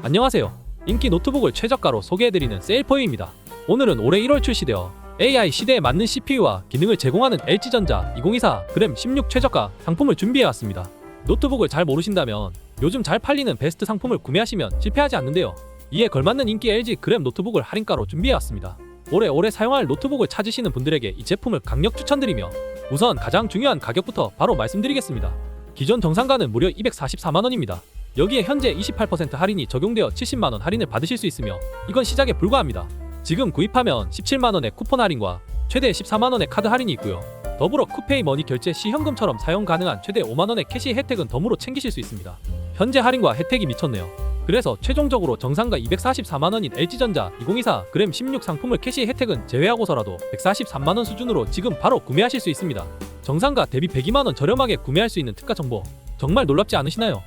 안녕하세요. 인기 노트북을 최저가로 소개해드리는 세일포유입니다. 오늘은 올해 1월 출시되어 AI 시대에 맞는 CPU와 기능을 제공하는 LG전자 2024 그램 16 최저가 상품을 준비해왔습니다. 노트북을 잘 모르신다면 요즘 잘 팔리는 베스트 상품을 구매하시면 실패하지 않는데요. 이에 걸맞는 인기 LG 그램 노트북을 할인가로 준비해왔습니다. 올해 오래 사용할 노트북을 찾으시는 분들에게 이 제품을 강력 추천드리며 우선 가장 중요한 가격부터 바로 말씀드리겠습니다. 기존 정상가는 무려 244만원입니다. 여기에 현재 28% 할인이 적용되어 70만원 할인을 받으실 수 있으며 이건 시작에 불과합니다. 지금 구입하면 17만원의 쿠폰 할인과 최대 14만원의 카드 할인이 있고요. 더불어 쿠페이 머니 결제 시 현금처럼 사용 가능한 최대 5만원의 캐시 혜택은 덤으로 챙기실 수 있습니다. 현재 할인과 혜택이 미쳤네요. 그래서 최종적으로 정상가 244만원인 LG전자 2024 그램 16 상품을 캐시 혜택은 제외하고서라도 143만원 수준으로 지금 바로 구매하실 수 있습니다. 정상가 대비 102만원 저렴하게 구매할 수 있는 특가 정보 정말 놀랍지 않으시나요?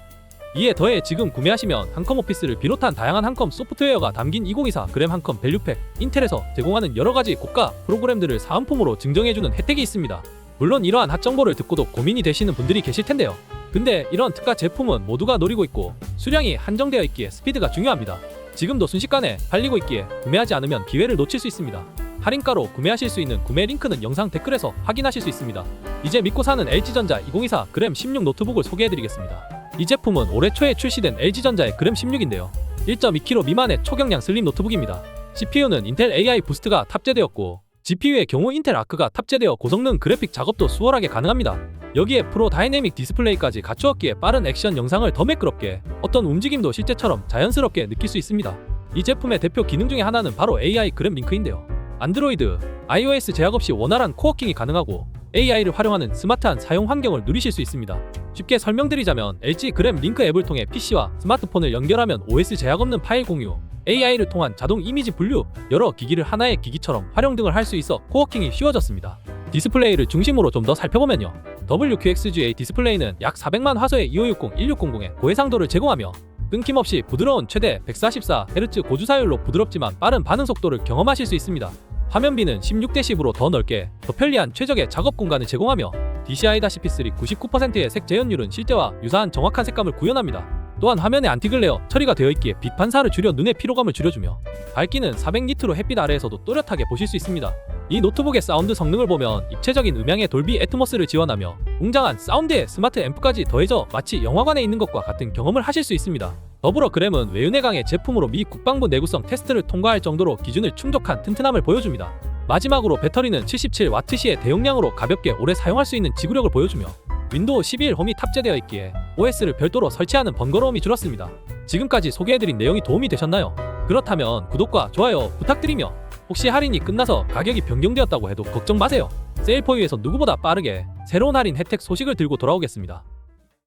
이에 더해 지금 구매하시면 한컴 오피스를 비롯한 다양한 한컴 소프트웨어가 담긴 2024 그램 한컴 밸류팩 인텔에서 제공하는 여러 가지 고가 프로그램들을 사은품으로 증정해주는 혜택이 있습니다. 물론 이러한 핫 정보를 듣고도 고민이 되시는 분들이 계실 텐데요. 근데 이런 특가 제품은 모두가 노리고 있고 수량이 한정되어 있기에 스피드가 중요합니다. 지금도 순식간에 팔리고 있기에 구매하지 않으면 기회를 놓칠 수 있습니다. 할인가로 구매하실 수 있는 구매 링크는 영상 댓글에서 확인하실 수 있습니다. 이제 믿고 사는 LG전자 2024 그램 16 노트북을 소개해드리겠습니다. 이 제품은 올해 초에 출시된 LG전자의 그램 16인데요. 1.2kg 미만의 초경량 슬림 노트북입니다. CPU는 인텔 AI 부스트가 탑재되었고 GPU의 경우 인텔 아크가 탑재되어 고성능 그래픽 작업도 수월하게 가능합니다. 여기에 프로 다이내믹 디스플레이까지 갖추었기에 빠른 액션 영상을 더 매끄럽게 어떤 움직임도 실제처럼 자연스럽게 느낄 수 있습니다. 이 제품의 대표 기능 중에 하나는 바로 AI 그램 링크인데요. 안드로이드, iOS 제약 없이 원활한 코워킹이 가능하고 AI를 활용하는 스마트한 사용 환경을 누리실 수 있습니다. 쉽게 설명드리자면 LG 그램 링크 앱을 통해 PC와 스마트폰을 연결하면 OS 제약 없는 파일 공유, AI를 통한 자동 이미지 분류, 여러 기기를 하나의 기기처럼 활용 등을 할 수 있어 코워킹이 쉬워졌습니다. 디스플레이를 중심으로 좀 더 살펴보면요. WQXGA 디스플레이는 약 400만 화소의 2560, 1600의 고해상도를 제공하며 끊김없이 부드러운 최대 144Hz 고주사율로 부드럽지만 빠른 반응 속도를 경험하실 수 있습니다. 화면비는 16대10으로 더 넓게 더 편리한 최적의 작업 공간을 제공하며 DCI-P3 99%의 색 재현율은 실제와 유사한 정확한 색감을 구현합니다. 또한 화면에 안티글레어 처리가 되어 있기에 빛 반사를 줄여 눈의 피로감을 줄여주며 밝기는 400니트로 햇빛 아래에서도 또렷하게 보실 수 있습니다. 이 노트북의 사운드 성능을 보면 입체적인 음향의 돌비 애트모스를 지원하며 웅장한 사운드에 스마트 앰프까지 더해져 마치 영화관에 있는 것과 같은 경험을 하실 수 있습니다. 더불어 그램은 외윤회 강의 제품으로 미 국방부 내구성 테스트를 통과할 정도로 기준을 충족한 튼튼함을 보여줍니다. 마지막으로 배터리는 77W시의 대용량으로 가볍게 오래 사용할 수 있는 지구력을 보여주며 윈도우 11 홈이 탑재되어 있기에 OS를 별도로 설치하는 번거로움이 줄었습니다. 지금까지 소개해드린 내용이 도움이 되셨나요? 그렇다면 구독과 좋아요 부탁드리며 혹시 할인이 끝나서 가격이 변경되었다고 해도 걱정 마세요. 세일포유에서 누구보다 빠르게 새로운 할인 혜택 소식을 들고 돌아오겠습니다.